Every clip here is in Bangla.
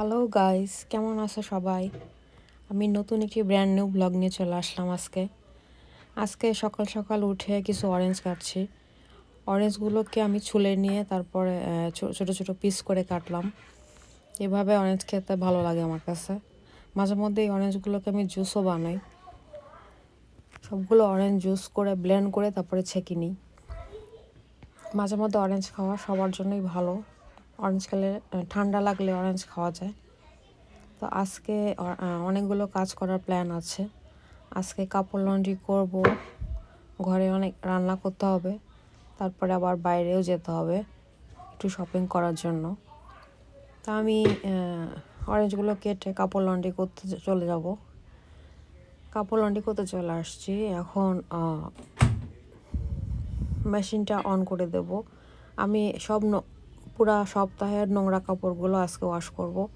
হ্যালো গাইস কেমন আছো সবাই? আমি নতুন একটি ব্র্যান্ড নিউ ব্লগ নিয়ে চলে আসলাম আজকে। আজকে সকাল সকাল উঠে কিছু অরেঞ্জ কাটছি। অরেঞ্জগুলোকে আমি ছুলে নিয়ে তারপরে ছোট ছোট পিস করে কাটলাম। এভাবে অরেঞ্জ খেতে ভালো লাগে আমার কাছে। মাঝে মধ্যে এই অরেঞ্জগুলোকে আমি জুসও বানাই। সবগুলো অরেঞ্জ জুস করে ব্লেন্ড করে তারপরে ছেঁকে নিই। মাঝে মধ্যে অরেঞ্জ খাওয়া সবার জন্যই ভালো। অরেঞ্জ খেলে ঠান্ডা লাগলে অরেঞ্জ খাওয়া যায়। তো আজকে অনেকগুলো কাজ করার প্ল্যান আছে। আজকে কাপড় লন্ড্রি করব, ঘরে অনেক রান্না করতে হবে, তারপরে আবার বাইরেও যেতে হবে একটু শপিং করার জন্য। তা আমি অরেঞ্জগুলো কেটে কাপড় লন্ড্রি করতে চলে যাব। কাপড় লন্ড্রি করতে চলে আসছি। এখন মেশিনটা অন করে দেব। আমি সব পুরা সপ্তাহের নোংরা কাপড়গুলো আজকে ওয়াশ করব।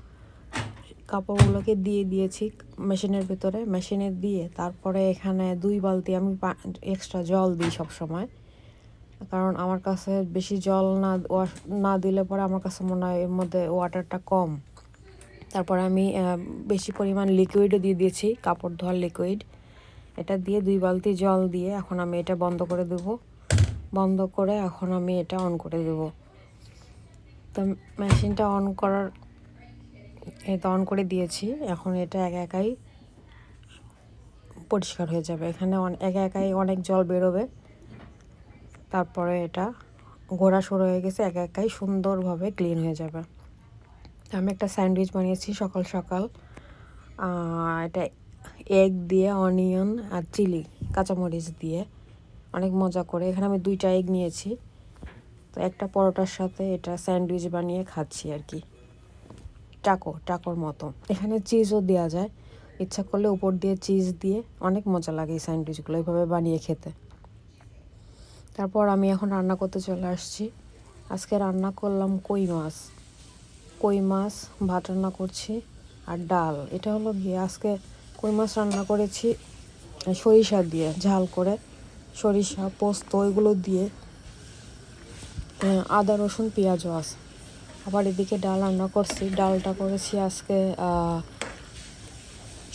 কাপড়গুলোকে দিয়ে দিয়েছি মেশিনের ভিতরে। মেশিনে দিয়ে তারপরে এখানে দুই বালতি আমি এক্সট্রা জল দিই সব সময় কারণ আমার কাছে বেশি জল না ওয়াশ- না দিলে পরে আমার কাছে মনে হয় এর মধ্যে ওয়াটারটা কম। তারপর আমি বেশি পরিমাণ লিকুইডও দিয়ে দিয়েছি, কাপড় ধোয়ার লিকুইড এটা দিয়ে দুই বালতি জল দিয়ে এখন আমি এটা বন্ধ করে দেব। বন্ধ করে এখন আমি এটা অন করে দেব। তো মেশিনটা অন করার, এটা অন করে দিয়েছি। এখন এটা একা একাই পরিষ্কার হয়ে যাবে। এখানে একা একাই অনেক জল বেরোবে। তারপরে এটা ঘোরা শুরু হয়ে গেছে, একা একাই সুন্দরভাবে ক্লিন হয়ে যাবে। আমি একটা স্যান্ডউইচ বানিয়েছি সকাল সকাল। এটা এগ দিয়ে অনিয়ন আর চিলি কাঁচামরিচ দিয়ে। অনেক মজা করে। এখানে আমি দুইটা এগ নিয়েছি। তো একটা পরোটার সাথে এটা স্যান্ডউইচ বানিয়ে খাচ্ছি আর কি। টাকো টাকোর মতো। এখানে চিজও দেওয়া যায়। ইচ্ছা করলে উপর দিয়ে চিজ দিয়ে অনেক মজা লাগে এই স্যান্ডউইচগুলো এইভাবে বানিয়ে খেতে। তারপর আমি এখন রান্না করতে চলে আসছি। আজকে রান্না করলাম কই মাছ। কই মাছ, ভাত রান্না করছি আর ডাল। এটা হলো গিয়ে আজকে কই মাছ রান্না করেছি? সরিষা দিয়ে ঝাল করে। সরিষা, পোস্ত, এগুলো দিয়ে আদা, রসুন, পেঁয়াজও আছে। আবার এদিকে ডাল রান্না করছি। ডালটা করেছি আজকে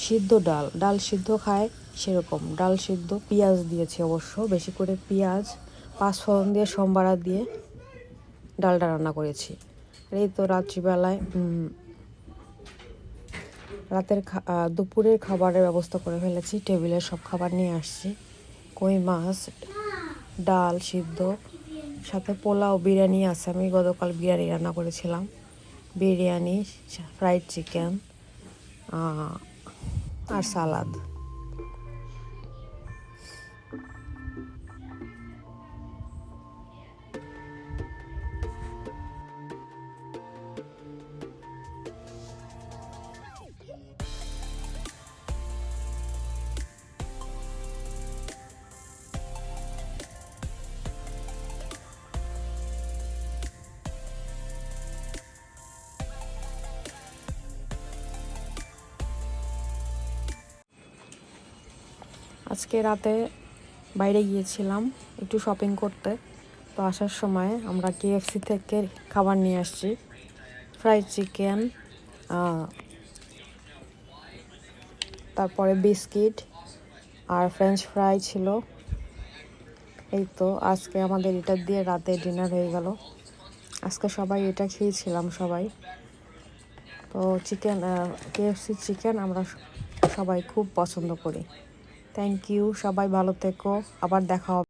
সিদ্ধ ডাল। ডাল সিদ্ধ খায় সেরকম। ডাল সিদ্ধ, পেঁয়াজ দিয়েছি অবশ্য। বেশি করে পেঁয়াজ, পাঁচফোড়ন দিয়ে সোমবারা দিয়ে ডালটা রান্না করেছি। এই তো রাত্রিবেলায় রাতের দুপুরের খাবারের ব্যবস্থা করে ফেলেছি। টেবিলে সব খাবার নিয়ে আসছি। কই মাছ, ডাল সিদ্ধ সাথে পোলাও বিরিয়ানি আছে। আমি গতকাল বিরিয়ানি রান্না করেছিলাম। বিরিয়ানি ফ্রাইড চিকেন আর সালাদ। আজকে রাতে বাইরে গিয়েছিলাম একটু শপিং করতে। তো আসার সময় আমরা কেএফসি থেকে খাবার নিয়ে আসছি। ফ্রাইড চিকেন তারপরে বিস্কিট আর ফ্রেঞ্চ ফ্রাই ছিল। এই তো আজকে আমাদের এটা দিয়ে রাতে ডিনার হয়ে গেল। আজকে সবাই এটা খেয়েছিলাম সবাই। তো চিকেন কেএফসি চিকেন আমরা সবাই খুব পছন্দ করি। থ্যাংক ইউ সবাই ভালো থেকো। আবার দেখা হবে।